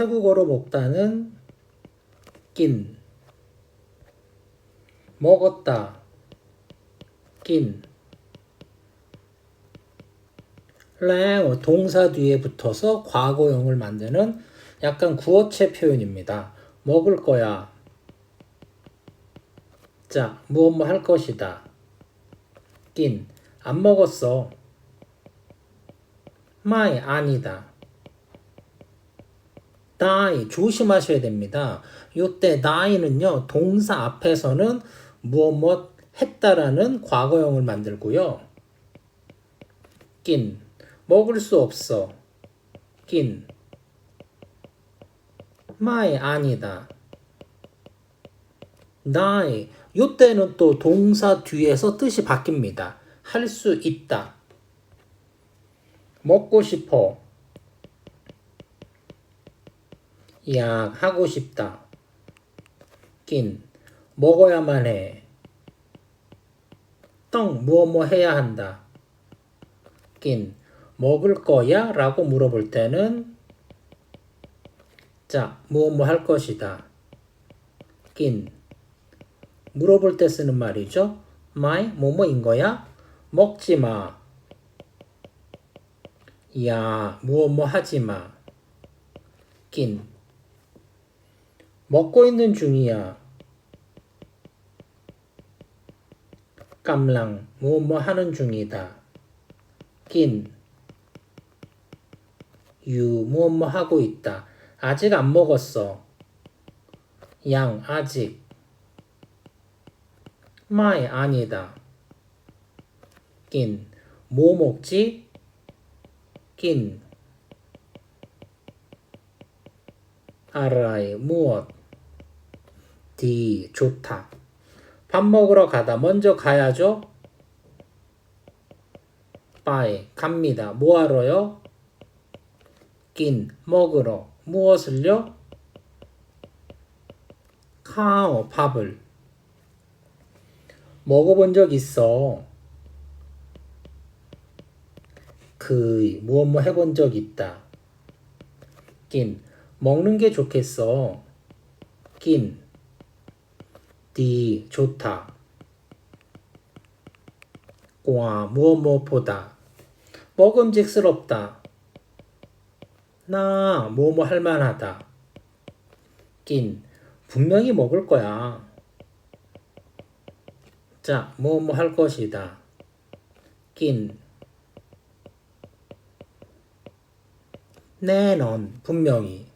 태국어로 먹다는 낀 먹었다 낀랑 동사 뒤에 붙어서 과거형을 만드는 약간 구어체 표현입니다. 먹을 거야. 자, 무엇 뭐 할 것이다. 낀, 안 먹었어. 마이, 아니다. Die, 조심하셔야 됩니다. 요때 die는요, 동사 앞에서는 무엇 뭐 했다라는 과거형을 만들고요. 낀, 먹을 수 없어. 낀, 마이, 아니다. die, 요때는 또 동사 뒤에서 뜻이 바뀝니다. 할 수 있다. 먹고 싶어. 약 하고 싶다. 낀 먹어야만 해. 떡 무엇 뭐 해야 한다. 낀 먹을 거야? 라고 물어볼 때는 자 무엇 뭐 할 것이다. 낀 물어볼 때 쓰는 말이죠. 마이 뭐뭐인 거야? 먹지 마. 야 무엇 뭐 하지 마. 낀 먹고 있는 중이야. 깜랑 무엇 뭐 하는 중이다. 낀유 무엇 뭐 하고 있다. 아직 안 먹었어. 양 아직 마이 아니다. 낀 뭐 먹지? 낀 알아이 무엇 디 좋다. 밥 먹으러 가다 먼저 가야죠. 빠이 갑니다. 뭐하러요? 낀 먹으러. 무엇을요? 카오 밥을. 먹어본 적 있어. 그 무엇 뭐 해본 적 있다. 낀 먹는 게 좋겠어. 낀. 디 좋다. 과 무엇 무엇보다 먹음직스럽다. 나 무엇 뭐 할만하다. 낀 분명히 먹을 거야. 자, 무엇 뭐할 것이다. 낀. 내넌 분명히